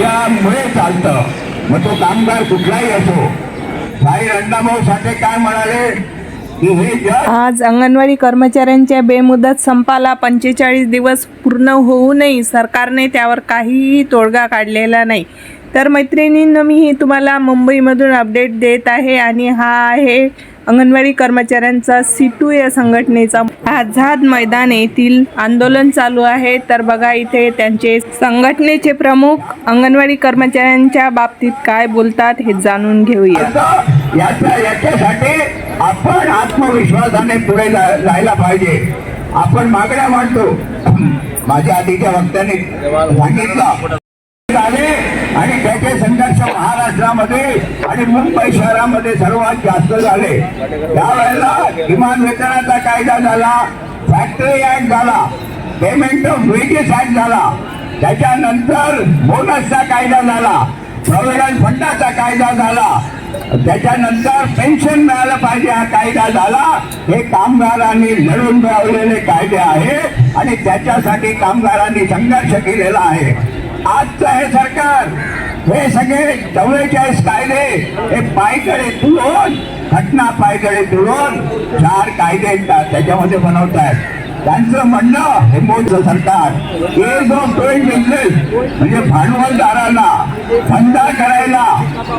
त्याच्यामुळे चालतं. मग तो कामगार कुठलाही असो भाई अण्णाभाऊ साठे काय म्हणाले आज अंगणवाडी कर्मचाऱ्यांच्या बेमुदत संपाला पंचेचाळीस दिवस पूर्ण होऊनही सरकारने त्यावर काहीही तोडगा काढलेला नाही. तर मैत्रिणींना मी तुम्हाला मुंबईमधून अपडेट देत आहे आणि हा आहे अंगणवाडी कर्मचाऱ्यांचा सिटू या संघटनेचा आझाद मैदान येथील आंदोलन चालू आहे. तर बघा इथे त्यांचे संघटनेचे प्रमुख अंगणवाडी कर्मचाऱ्यांच्या बाबतीत काय बोलतात हे जाणून घेऊया. याच्यासाठी आपण आत्मविश्वासाने पुढे जायला पाहिजे. आपण मागण्या मांडतो. माझ्या आधीच्या वक्त्याने सांगितलं. आणि त्याचे संघर्ष महाराष्ट्रामध्ये आणि मुंबई शहरामध्ये सर्वात जास्त झाले. त्यावेळेला किमान वेतनाचा कायदा झाला फॅक्टरी ऍक्ट झाला पेमेंट ऑफ वेजेस ऍक्ट झाला. त्याच्यानंतर बोनसचा कायदा झाला प्रॉव्हिडंट फंडाचा कायदा झाला. त्याच्यानंतर पेन्शन मिळालं पाहिजे हा कायदा झाला. हे कामगारांनी लढून मिळवलेले कायदे आहे आणि त्याच्यासाठी कामगारांनी संघर्ष केलेला आहे. आजचं हे सरकार हे सगळे चव्वेचाळीस कायदे हे पायकडे तुळून घटना पायकडे तुळून चार कायदे त्याच्यामध्ये बनवत आहेत त्यांचं म्हणणं हे मोठं सरकार एज ऑफ डुईंग बिझनेस म्हणजे भांडवलदारांना धंदा करायला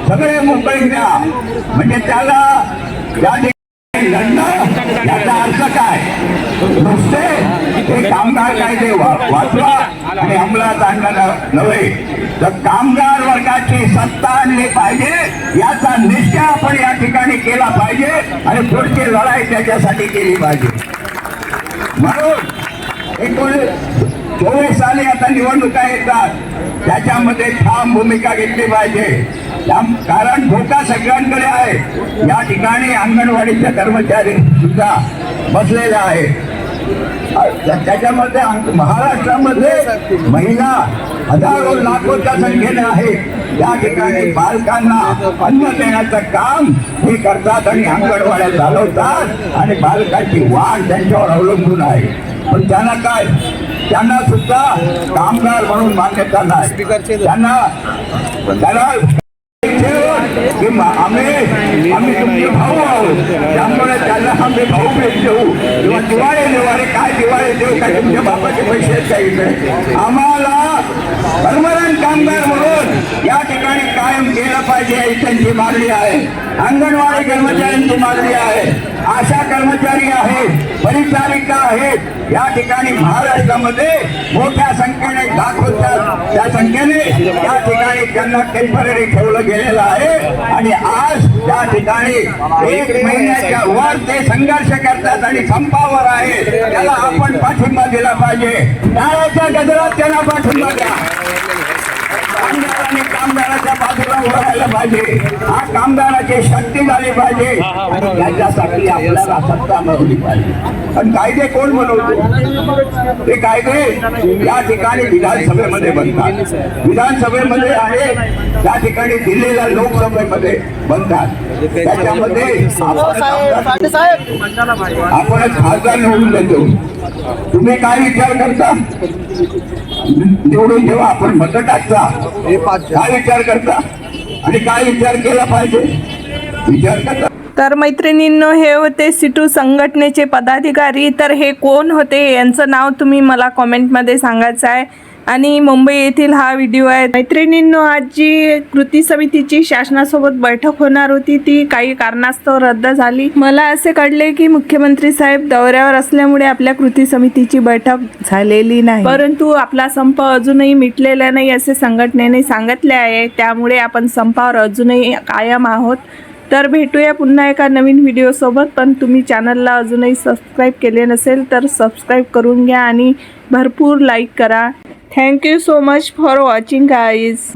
सगळे मोकळी द्या. म्हणजे त्याला त्या ठिकाणी लढणं याचा अर्थ काय? नुसते हे कामगार कायदे वाचवा आणि अंमलात आणणं नव्हे. तर कामगार वर्गाची सत्ता आणली पाहिजे याचा निश्चय आपण या ठिकाणी केला पाहिजे आणि पुढची लढाई त्याच्यासाठी केली पाहिजे. म्हणून एकोणीस चोवीस साली आता निवडणुका येतात. त्याच्यामध्ये ठाम भूमिका घेतली पाहिजे. कारण धोका सगळ्यांकडे आहे. या ठिकाणी अंगणवाडीचे कर्मचारी सुद्धा बसलेले आहेत. त्याच्यामध्ये अंग- महाराष्ट्रामध्ये महिला हजारो लाखोच्या संख्येने आहे त्या ठिकाणी बालकांना अन्न देण्याचं काम हे करतात आणि अंगणवाड्या चालवतात आणि बालकांची वाढ त्यांच्यावर अवलंबून आहे. पण त्यांना काय? त्यांना सुद्धा कामगार म्हणून मान्यता नाही. त्यांना त्याला त्यांना भाऊ भेट देऊ. किंवा दिवाळे देऊ. अरे काय दिवाळे देऊ? काय तुमच्या बापाचे पैसे आहेत काही इकडे आम्हाला परमनंट कामगार म्हणून या ठिकाणी कायम केलं पाहिजे. ही त्यांची मागणी आहे. अंगणवाडी कर्मचाऱ्यांची मागणी आहे. आशा कर्मचारी आहेत. या ठिकाणी महाराष्ट्रामध्ये मोठ्या संख्येने दाखवतात त्या संख्येने या ठिकाणी त्यांना टेंपररी ठेवलं गेलेलं आहे. आणि आज त्या ठिकाणी एक महिन्याच्या वर ते संघर्ष करतात आणि संपावर आहे. त्याला आपण पाठिंबा दिला पाहिजे. टाळ्याच्या गजरात त्यांना पाठिंबा द्या कामगारांनी राहायला पाहिजे. हा कामगाराची शक्ती झाली पाहिजे. त्याच्यासाठी आपल्याला सत्ता मिळवली पाहिजे. पण कायदे कोण बनवतो? ते कायदे या ठिकाणी विधानसभेमध्ये बनतात. विधानसभेमध्ये आहे त्या ठिकाणी दिल्लीला लोकसभेमध्ये बनतात. त्याच्यामध्ये आपण आपणच खासदार निवडून देतो. तुम्ही काय विचार करता? निवडून जेव्हा आपण मत टाकता काय विचार करता? आणि काय विचार केला पाहिजे? विचार करता. तर मैत्रिणींनो हे होते सिटू संघटनेचे पदाधिकारी. तर हे कोण होते? यांचं नाव तुम्ही मला कॉमेंटमध्ये सांगायचं आहे. आणि मुंबई येथील हा व्हिडिओ आहे. मैत्रिणींनो आज जी कृती समितीची शासनासोबत बैठक होणार होती. ती काही कारणास्तव रद्द झाली. मला असे कळले की मुख्यमंत्री साहेब दौऱ्यावर असल्यामुळे आपल्या कृती समितीची बैठक झालेली नाही. परंतु आपला संप अजूनही मिटलेला नाही असे संघटनेने सांगितले आहे. त्यामुळे आपण संपावर अजूनही कायम आहोत. तर भेटूया पुन्हा एका नवीन व्हिडिओसोबत पण तुम्ही चॅनलला अजूनही सबस्क्राईब केले नसेल तर सबस्क्राईब करून घ्या आणि भरपूर लाईक करा. Thank you so much for watching guys.